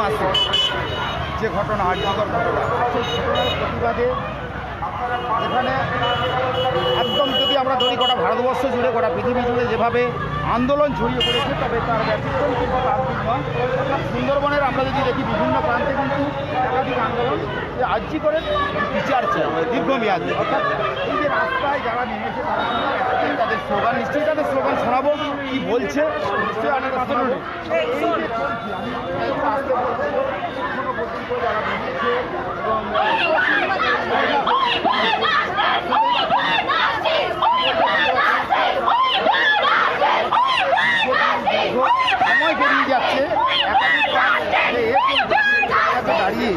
মাসে যে ঘটনা আর্যকর ঘটনা প্রতিবাদে এখানে একদম যদি আমরা ধরি গোটা ভারতবর্ষ জুড়ে, গোটা পৃথিবী জুড়ে যেভাবে আন্দোলন ছড়িয়ে পড়েছে, তবে তার ব্যতিক্রম কিন্তু সুন্দরবনের আমরা যদি দেখি, বিভিন্ন প্রান্তে কিন্তু একাধিক আন্দোলন যে আজি করে বিচার চায়, দীর্ঘমেয়াদ। অর্থাৎ এই যে রাস্তায় যারা নেমেছে, তারা কিন্তু তাদের স্লোগান, নিশ্চয়ই তাদের স্লোগান শোনাবো, কি বলছে, নিশ্চয়ই আপনাদের সময় বেরিয়ে যাচ্ছে। দাঁড়িয়ে।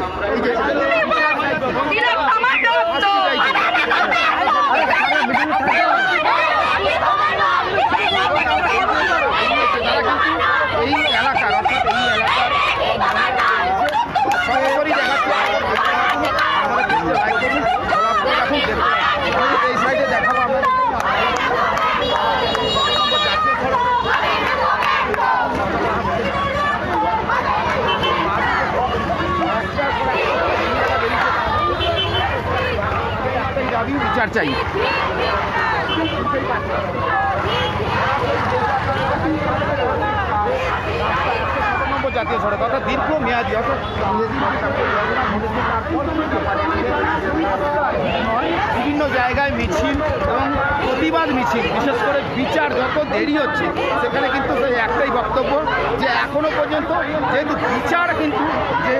বিভিন্ন জায়গায় মিছিল এবং প্রতিবাদ মিছিল, বিশেষ করে বিচার যত দেরি হচ্ছে, সেখানে কিন্তু সেই একটাই বক্তব্য যে এখনও পর্যন্ত যেহেতু বিচার কিন্তু যে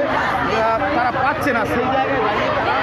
তারা পাচ্ছে না, সেই জায়গায় দাঁড়িয়ে তারা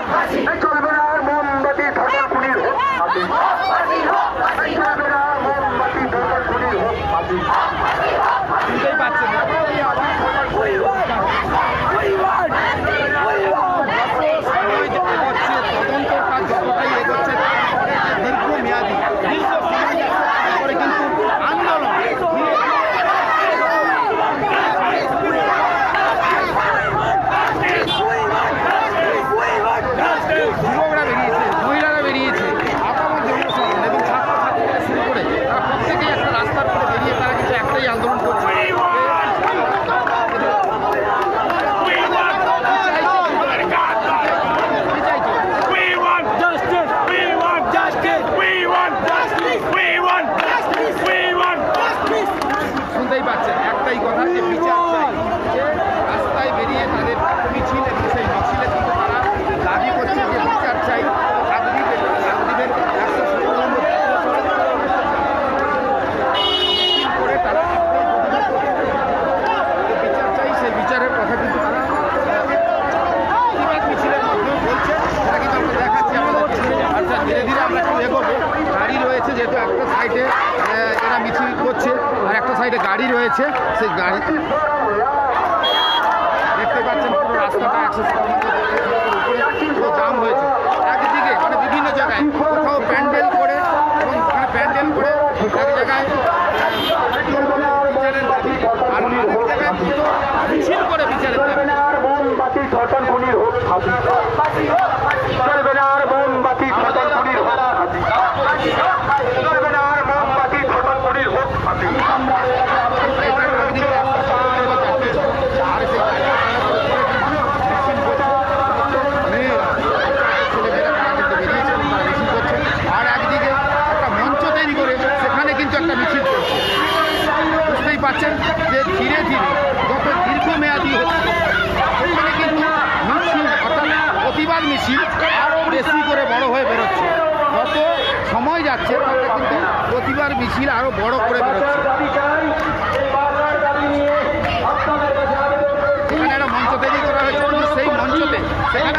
গাড়ি রয়েছে, সেই গাড়ি দেখতে পাচ্ছেন পুরো রাস্তাটা একশো উপরে জাম হয়েছে। একদিকে মানে বিভিন্ন জায়গায় কোথাও প্যান্ডেল করে এবং ওখানে প্যান্ডেল করে এক জায়গায়, বিচারের দাবি। জায়গায় করে বিচারের দাবি। যাচ্ছে তাহলে কিন্তু প্রতিবার মিছিল আরও বড় করে বেরোচ্ছে। একটা মঞ্চ তৈরি করা হয়েছে, সেই মঞ্চতে সেখানে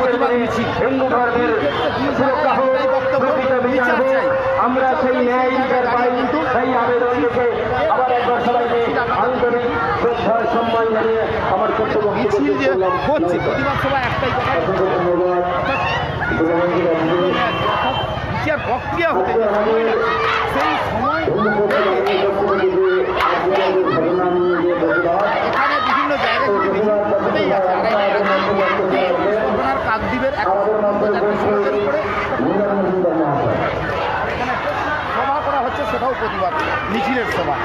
প্রতিবাদ মিছিল। হিন্দু ধর্মের সুরক্ষা হোক প্রকৃত বিচার হোক। আমরা সেই ন্যায় বিচার পাই। সেই আবেদন রেখে আবার একবার সবাইকে আন্তরিক শ্রদ্ধা সম্মান জানিয়ে আমার কর্তব্য মিছিল যে হচ্ছে প্রতিবাদ সভা একটাই কথা। বিচার প্রক্রিয়া হতে সেই সময় এখানে বিভিন্ন জায়গায় হতেই আছে আড়াই ঘটনার কাকদ্বীপের এক পঞ্চায়েত সমাজের উপরে এখানে সভা করা হচ্ছে সেটাও প্রতিবাদ। মিছিলের সভা।